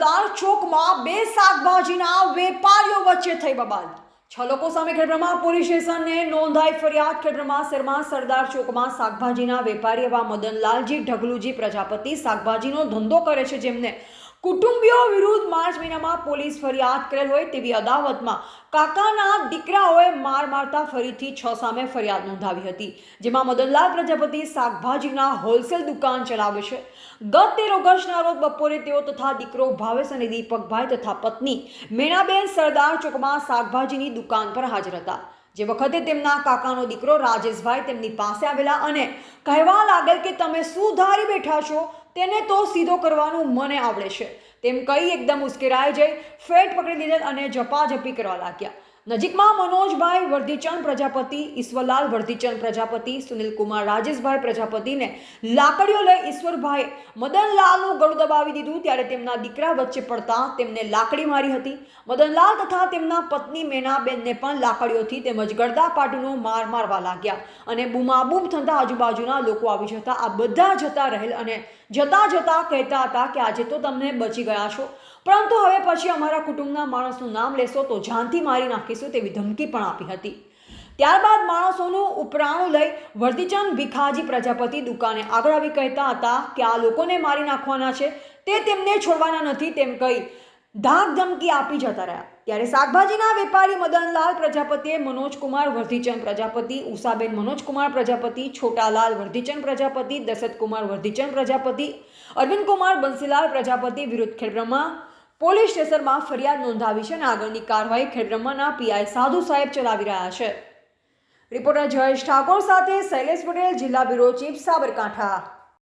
સરદાર ચોકમાં બે શાકભાજીના વેપારીઓ વચ્ચે થઈ બબાલ. છ લોકો સામે ખેડબ્રહ્મા પોલીસ સ્ટેશનને નોંધાઈ ફરિયાદ. ખેડબ્રહ્મા શહેરમાં સરદાર ચોકમાં શાકભાજીના વેપારી એવા મદનલાલજી ઢગલુજી પ્રજાપતિ શાકભાજીનો ધંધો કરે છે જેમને કુટુંબીઓ વિરુદ્ધ માર્ચ મહિનામાં પોલીસ ફરિયાદ કરેલ હોય તેવી અદાવતમાં કાકાના દીકરાઓએ માર મારતા ફરીથી છ સામે ફરિયાદ નોંધાવી હતી, જેમાં મદનલાલ પ્રજાપતિ શાકભાજીના હોલસેલ દુકાન ચલાવે છે. ગત તેર ઓગસ્ટના રોજ બપોરે તેઓ તથા દીકરો ભાવેશ અને દીપકભાઈ તથા પત્ની મેણાબેન સરદાર ચોકમાં શાકભાજીની દુકાન પર હાજર હતા. જે વખતે તેમના કાકાનો દીકરો રાજેશભાઈ તેમની પાસે આવેલા અને કહેવા લાગેલ કે તમે શું ધારી બેઠા છો તેને તો સીધો કરવાનું મને આવડે છે. તેમ કહી એકદમ ઉશ્કેરાઈ જઈ, ફેટ પકડી લીધેલ અને ઝપાઝપી કરવા લાગ્યા. નજીકમાં મનોજભાઈ વર્ધીચંદ પ્રજાપતિ, ઈશ્વરલાલ વર્ધીચંદ પ્રજાપતિ, સુનિલકુમાર રાજેશભાઈ પ્રજાપતિને લાકડીઓ લઈ ઈશ્વરભાઈ મદનલાલનું ગળું દબાવી દીધું, ત્યારે તેમના દીકરા વચ્ચે પડતા તેમને લાકડી મારી હતી. મદનલાલ તથા તેમના પત્ની મેનાબેનને પણ લાકડીઓથી તેમજ ગળદા પાટુનો માર મારવા લાગ્યા અને બૂમાબૂમ થતા આજુબાજુના લોકો આવી જતા આ બધા જતા રહેલ અને જતા જતા કહેતા હતા કે આજે તો તમને બચી ગયા છો. પરંતુ હવે પછી અમારા કુટુંબના માણસનું નામ લેશો તો જાનથી મારી નાખીશું તેવી ધમકી પણ આપી હતી. ત્યારબાદ માણસોનું ઉપરાણું લઈ વર્ધીચંદ ભીખાજી પ્રજાપતિ દુકાને આગળ આવી કહેતા હતા કે આ લોકોને મારી નાખવાના છે, તે તેમને છોડવાના નથી તેમ કહી ધાક ધમકી આપી જતા રહ્યા. ત્યારે શાકભાજીના વેપારી મદનલાલ પ્રજાપતિએ મનોજકુમાર વર્ધીચંદ પ્રજાપતિ, ઉષાબેન મનોજકુમાર પ્રજાપતિ, છોટાલાલ વર્ધીચંદ પ્રજાપતિ, દશરથકુમાર વર્ધીચંદ પ્રજાપતિ, અરવિંદકુમાર બંસીલાલ પ્રજાપતિ વિરુદ્ધ ખેડબ્રહ્મા પોલીસ સ્ટેશનમાં ફરિયાદ નોંધાવી છે અને આગળની કાર્યવાહી ખેડબ્રહ્માના પીઆઈ સાધુ સાહેબ ચલાવી રહ્યા છે. રિપોર્ટર જયેશ ઠાકોર સાથે શૈલેષ પટેલ, જિલ્લા બ્યુરો ચીફ સાબરકાંઠા.